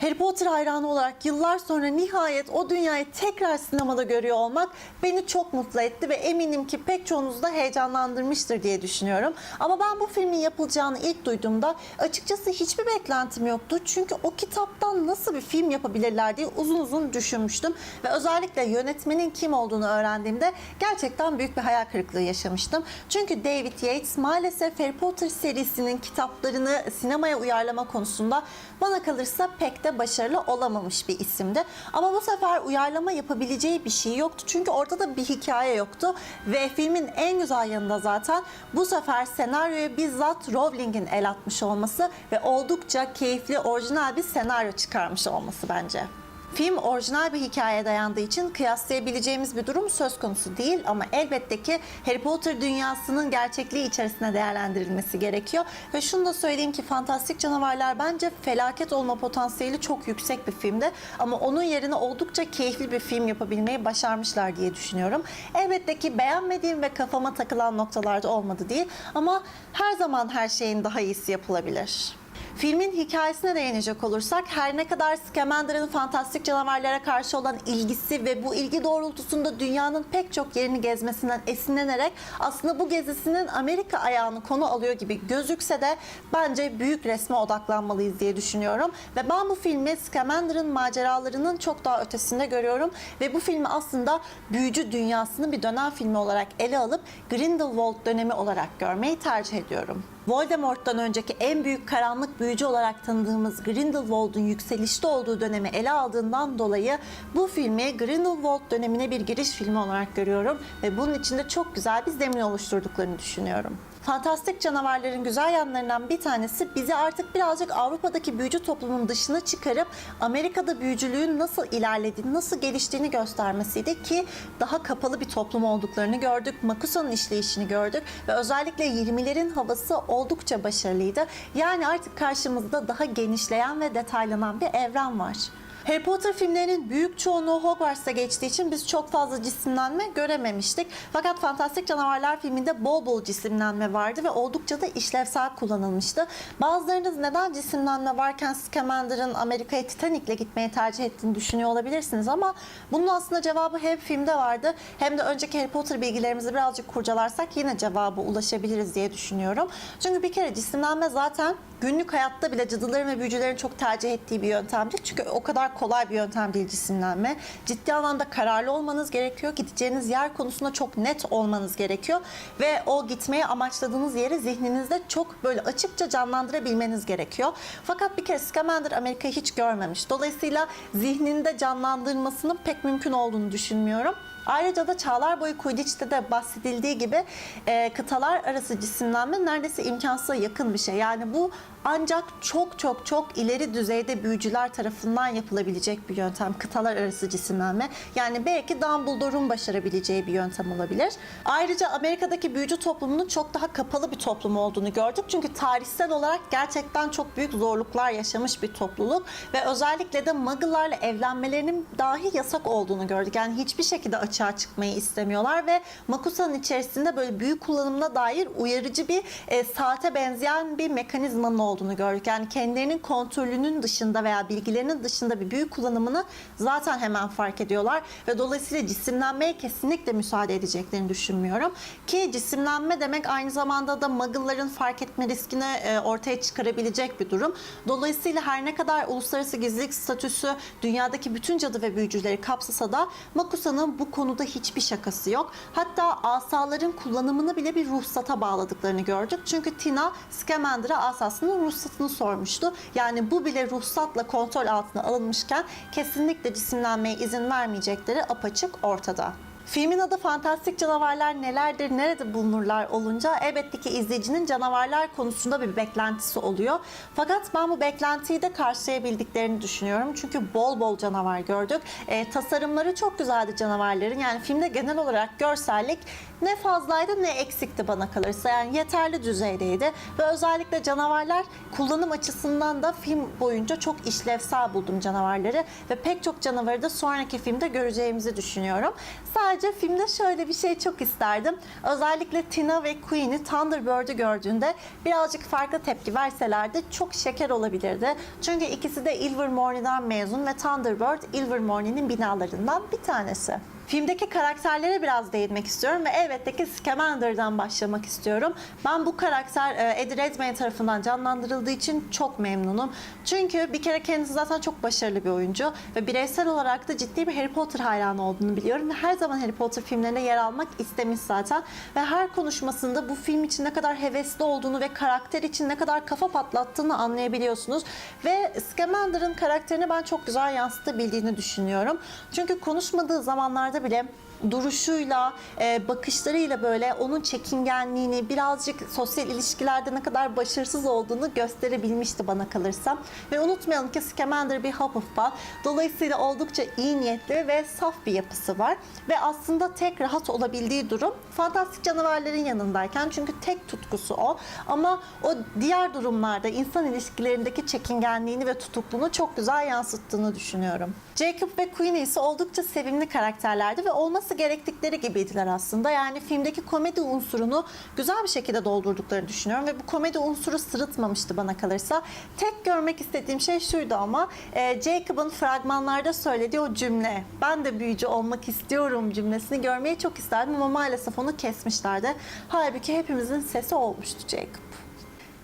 Harry Potter hayranı olarak yıllar sonra nihayet o dünyayı tekrar sinemada görüyor olmak beni çok mutlu etti ve eminim ki pek çoğunuzu da heyecanlandırmıştır diye düşünüyorum. Ama ben bu filmin yapılacağını ilk duyduğumda açıkçası hiçbir beklentim yoktu. Çünkü o kitaptan nasıl bir film yapabilirler diye uzun uzun düşünmüştüm. Ve özellikle yönetmenin kim olduğunu öğrendiğimde gerçekten büyük bir hayal kırıklığı yaşamıştım. Çünkü David Yates maalesef Harry Potter serisinin kitaplarını sinemaya uyarlama konusunda bana kalırsa pek de başarılı olamamış bir isimdi. Ama bu sefer uyarlama yapabileceği bir şey yoktu. Çünkü orada da bir hikaye yoktu. Ve filmin en güzel yanında zaten bu sefer senaryoya bizzat Rowling'in el atmış olması ve oldukça keyifli, orijinal bir senaryo çıkarmış olması bence. Film orijinal bir hikayeye dayandığı için kıyaslayabileceğimiz bir durum söz konusu değil ama elbette ki Harry Potter dünyasının gerçekliği içerisinde değerlendirilmesi gerekiyor. Ve şunu da söyleyeyim ki Fantastik Canavarlar bence felaket olma potansiyeli çok yüksek bir filmdi. Ama onun yerine oldukça keyifli bir film yapabilmeyi başarmışlar diye düşünüyorum. Elbette ki beğenmediğim ve kafama takılan noktalarda olmadı değil ama her zaman her şeyin daha iyisi yapılabilir. Filmin hikayesine değinecek olursak her ne kadar Scamander'ın fantastik canavarlara karşı olan ilgisi ve bu ilgi doğrultusunda dünyanın pek çok yerini gezmesinden esinlenerek aslında bu gezisinin Amerika ayağını konu alıyor gibi gözükse de bence büyük resme odaklanmalıyız diye düşünüyorum. Ve ben bu filmi Scamander'ın maceralarının çok daha ötesinde görüyorum ve bu filmi aslında büyücü dünyasını bir dönem filmi olarak ele alıp Grindelwald dönemi olarak görmeyi tercih ediyorum. Voldemort'tan önceki en büyük karanlık büyücü olarak tanıdığımız Grindelwald'un yükselişte olduğu dönemi ele aldığından dolayı bu filmi Grindelwald dönemine bir giriş filmi olarak görüyorum ve bunun içinde çok güzel bir zemin oluşturduklarını düşünüyorum. Fantastik canavarların güzel yanlarından bir tanesi bizi artık birazcık Avrupa'daki büyücü toplumun dışına çıkarıp Amerika'da büyücülüğün nasıl ilerlediğini, nasıl geliştiğini göstermesiydi ki daha kapalı bir toplum olduklarını gördük. Makusa'nın işleyişini gördük ve özellikle 20'lerin havası oldukça başarılıydı. Yani artık karşımızda daha genişleyen ve detaylanan bir evren var. Harry Potter filmlerinin büyük çoğunluğu Hogwarts'ta geçtiği için biz çok fazla cisimlenme görememiştik. Fakat Fantastik Canavarlar filminde bol bol cisimlenme vardı ve oldukça da işlevsel kullanılmıştı. Bazılarınız neden cisimlenme varken Scamander'ın Amerika'ya Titanic'le gitmeyi tercih ettiğini düşünüyor olabilirsiniz ama bunun aslında cevabı hem filmde vardı hem de önceki Harry Potter bilgilerimizi birazcık kurcalarsak yine cevaba ulaşabiliriz diye düşünüyorum. Çünkü bir kere cisimlenme zaten günlük hayatta bile cadıların ve büyücülerin çok tercih ettiği bir yöntemdir. Çünkü o kadar kolay bir yöntem değil cisimlenme. Ciddi anlamda kararlı olmanız gerekiyor. Gideceğiniz yer konusunda çok net olmanız gerekiyor. Ve o gitmeye amaçladığınız yeri zihninizde çok böyle açıkça canlandırabilmeniz gerekiyor. Fakat bir kere Scamander Amerika'yı hiç görmemiş. Dolayısıyla zihninde canlandırmasının pek mümkün olduğunu düşünmüyorum. Ayrıca da çağlar boyu Quidditch'te de bahsedildiği gibi e, kıtalar arası cisimlenme neredeyse imkansıza yakın bir şey. Yani bu ancak çok çok çok ileri düzeyde büyücüler tarafından yapılabilecek bir yöntem. Kıtalar arası cisimlenme. Yani belki Dumbledore'un başarabileceği bir yöntem olabilir. Ayrıca Amerika'daki büyücü toplumunun çok daha kapalı bir toplum olduğunu gördük. Çünkü tarihsel olarak gerçekten çok büyük zorluklar yaşamış bir topluluk ve özellikle de Muggle'larla evlenmelerinin dahi yasak olduğunu gördük. Yani hiçbir şekilde açığa çıkmayı istemiyorlar ve Makusa'nın içerisinde böyle büyü kullanımına dair uyarıcı bir e, saate benzeyen bir mekanizmanın olduğunu gördük. Yani kendilerinin kontrolünün dışında veya bilgilerinin dışında bir büyü kullanımını zaten hemen fark ediyorlar ve dolayısıyla cisimlenmeye kesinlikle müsaade edeceklerini düşünmüyorum. Ki cisimlenme demek aynı zamanda da Muggle'ların fark etme riskini e, ortaya çıkarabilecek bir durum. Dolayısıyla her ne kadar uluslararası gizlilik statüsü dünyadaki bütün cadı ve büyücüleri kapsasa da Makusa'nın bu konuda hiçbir şakası yok. Hatta asaların kullanımını bile bir ruhsata bağladıklarını gördük. Çünkü Tina Scamander'a asasının ruhsatını sormuştu. Yani bu bile ruhsatla kontrol altına alınmışken kesinlikle cisimlenmeye izin vermeyecekleri apaçık ortada. Filmin adı Fantastik Canavarlar Nelerdir, Nerede Bulunurlar olunca elbette ki izleyicinin canavarlar konusunda bir beklentisi oluyor. Fakat ben bu beklentiyi de karşılayabildiklerini düşünüyorum. Çünkü bol bol canavar gördük. E, tasarımları çok güzeldi canavarların. Yani filmde genel olarak görsellik ne fazlaydı ne eksikti bana kalırsa. Yani yeterli düzeydeydi. Ve özellikle canavarlar kullanım açısından da film boyunca çok işlevsel buldum canavarları. Ve pek çok canavarı da sonraki filmde göreceğimizi düşünüyorum. Sadece Ayrıca filmde şöyle bir şey çok isterdim. Özellikle Tina ve Queen'i Thunderbird'ü gördüğünde birazcık farklı tepki verselerdi çok şeker olabilirdi. Çünkü ikisi de Ilvermorny'den mezun ve Thunderbird Ilvermorny'nin binalarından bir tanesi. Filmdeki karakterlere biraz değinmek istiyorum ve elbette ki Scamander'dan başlamak istiyorum. Ben bu karakter e, Eddie Redmayne tarafından canlandırıldığı için çok memnunum. Çünkü bir kere kendisi zaten çok başarılı bir oyuncu ve bireysel olarak da ciddi bir Harry Potter hayranı olduğunu biliyorum. Ve her zaman Harry Potter filmlerine yer almak istemiş zaten. Ve her konuşmasında bu film için ne kadar hevesli olduğunu ve karakter için ne kadar kafa patlattığını anlayabiliyorsunuz. Ve Scamander'ın karakterini ben çok güzel yansıtabildiğini düşünüyorum. Çünkü konuşmadığı zamanlarda bile duruşuyla, e, bakışlarıyla böyle onun çekingenliğini, birazcık sosyal ilişkilerde ne kadar başarısız olduğunu gösterebilmişti bana kalırsa. Ve unutmayalım ki Scamander bir Hufflepuff. Dolayısıyla oldukça iyi niyetli ve saf bir yapısı var. Ve aslında tek rahat olabildiği durum fantastik canavarların yanındayken çünkü tek tutkusu o. Ama o diğer durumlarda insan ilişkilerindeki çekingenliğini ve tutukluğunu çok güzel yansıttığını düşünüyorum. Jacob ve Queenie ise oldukça sevimli karakterlerdi ve olması gerektikleri gibiydiler aslında. Yani filmdeki komedi unsurunu güzel bir şekilde doldurduklarını düşünüyorum ve bu komedi unsuru sırıtmamıştı bana kalırsa. Tek görmek istediğim şey şuydu ama e, Jacob'ın fragmanlarda söylediği o cümle ben de büyücü olmak istiyorum cümlesini görmeyi çok isterdim ama maalesef onu kesmişlerdi. Halbuki hepimizin sesi olmuştu Jacob.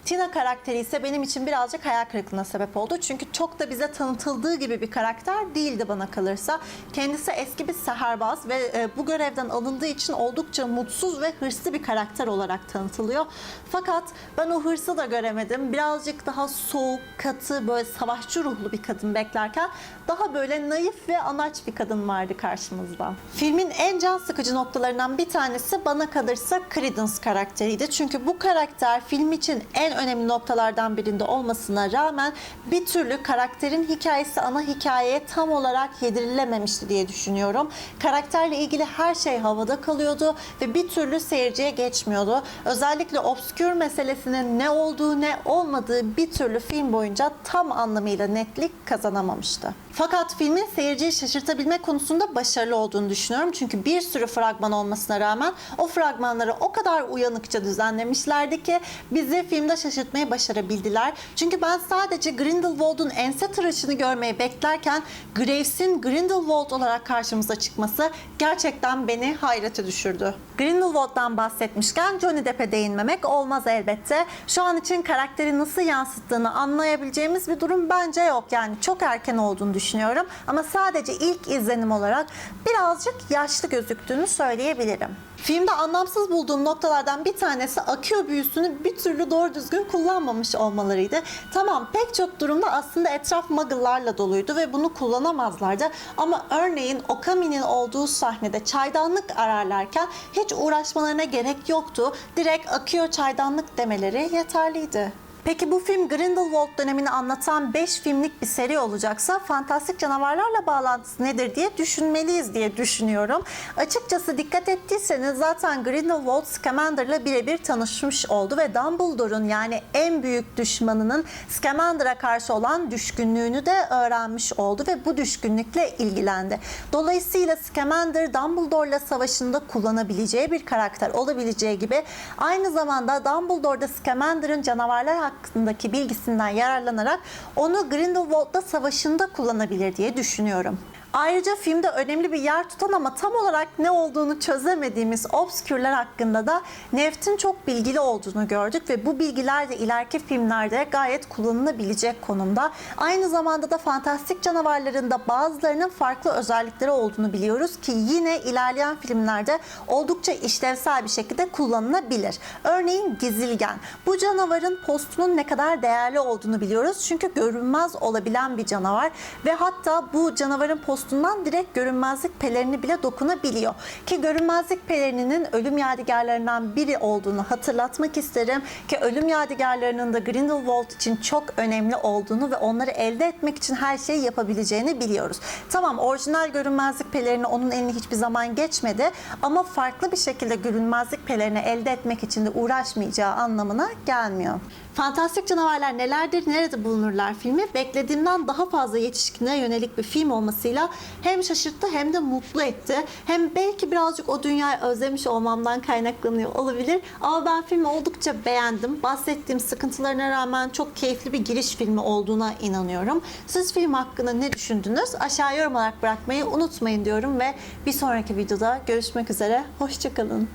Tina karakteri ise benim için birazcık hayal kırıklığına sebep oldu. Çünkü çok da bize tanıtıldığı gibi bir karakter değildi bana kalırsa. Kendisi eski bir seherbaz ve e, bu görevden alındığı için oldukça mutsuz ve hırslı bir karakter olarak tanıtılıyor. Fakat ben o hırsı da göremedim. Birazcık daha soğuk, katı, böyle savaşçı ruhlu bir kadın beklerken daha böyle naif ve anaç bir kadın vardı karşımızda. Filmin en can sıkıcı noktalarından bir tanesi bana kalırsa Credence karakteriydi. Çünkü bu karakter film için en önemli noktalardan birinde olmasına rağmen bir türlü karakterin hikayesi ana hikayeye tam olarak yedirilememişti diye düşünüyorum. Karakterle ilgili her şey havada kalıyordu ve bir türlü seyirciye geçmiyordu. Özellikle obskür meselesinin ne olduğu ne olmadığı bir türlü film boyunca tam anlamıyla netlik kazanamamıştı. Fakat filmin seyirciyi şaşırtabilme konusunda başarılı olduğunu düşünüyorum. Çünkü bir sürü fragman olmasına rağmen o fragmanları o kadar uyanıkça düzenlemişlerdi ki bizi filmde şaşırtmayı başarabildiler. Çünkü ben sadece Grindelwald'un ense tıraşını görmeyi beklerken Graves'in Grindelwald olarak karşımıza çıkması gerçekten beni hayrete düşürdü. Grindelwald'dan bahsetmişken Johnny Depp'e değinmemek olmaz elbette. Şu an için karakteri nasıl yansıttığını anlayabileceğimiz bir durum bence yok. Yani çok erken olduğunu düşünüyorum. Ama sadece ilk izlenim olarak birazcık yaşlı gözüktüğünü söyleyebilirim. Filmde anlamsız bulduğum noktalardan bir tanesi akıyor büyüsünü bir türlü doğru düzgün kullanmamış olmalarıydı. Tamam pek çok durumda aslında etraf muggle'larla doluydu ve bunu kullanamazlardı. Ama örneğin Okami'nin olduğu sahnede çaydanlık ararlarken hiç uğraşmalarına gerek yoktu. Direkt akıyor çaydanlık demeleri yeterliydi. Peki bu film Grindelwald dönemini anlatan 5 filmlik bir seri olacaksa fantastik canavarlarla bağlantısı nedir diye düşünmeliyiz diye düşünüyorum. Açıkçası dikkat ettiyseniz zaten Grindelwald Scamander'la birebir tanışmış oldu ve Dumbledore'un yani en büyük düşmanının Scamander'a karşı olan düşkünlüğünü de öğrenmiş oldu ve bu düşkünlükle ilgilendi. Dolayısıyla Scamander Dumbledore'la savaşında kullanabileceği bir karakter olabileceği gibi aynı zamanda Dumbledore da Scamander'ın canavarlar hakkındaki bilgisinden yararlanarak onu Grindelwald'la savaşında kullanabilir diye düşünüyorum. Ayrıca filmde önemli bir yer tutan ama tam olarak ne olduğunu çözemediğimiz obskürler hakkında da Neft'in çok bilgili olduğunu gördük ve bu bilgiler de ileriki filmlerde gayet kullanılabilecek konumda. Aynı zamanda da fantastik canavarların da bazılarının farklı özellikleri olduğunu biliyoruz ki yine ilerleyen filmlerde oldukça işlevsel bir şekilde kullanılabilir. Örneğin gizilgen. Bu canavarın postunun ne kadar değerli olduğunu biliyoruz. Çünkü görünmez olabilen bir canavar ve hatta bu canavarın postundan direkt görünmezlik pelerini bile dokunabiliyor. Ki görünmezlik pelerininin ölüm yadigarlarından biri olduğunu hatırlatmak isterim. Ki ölüm yadigarlarının da Grindelwald için çok önemli olduğunu ve onları elde etmek için her şeyi yapabileceğini biliyoruz. Tamam orijinal görünmezlik pelerini onun eline hiçbir zaman geçmedi ama farklı bir şekilde görünmezlik pelerini elde etmek için de uğraşmayacağı anlamına gelmiyor. Fantastik Canavarlar Nelerdir, Nerede Bulunurlar filmi beklediğimden daha fazla yetişkinlere yönelik bir film olmasıyla hem şaşırttı hem de mutlu etti. Hem belki birazcık o dünyayı özlemiş olmamdan kaynaklanıyor olabilir. Ama ben filmi oldukça beğendim. Bahsettiğim sıkıntılarına rağmen çok keyifli bir giriş filmi olduğuna inanıyorum. Siz film hakkında ne düşündünüz? Aşağı yorum olarak bırakmayı unutmayın diyorum ve bir sonraki videoda görüşmek üzere. Hoşçakalın.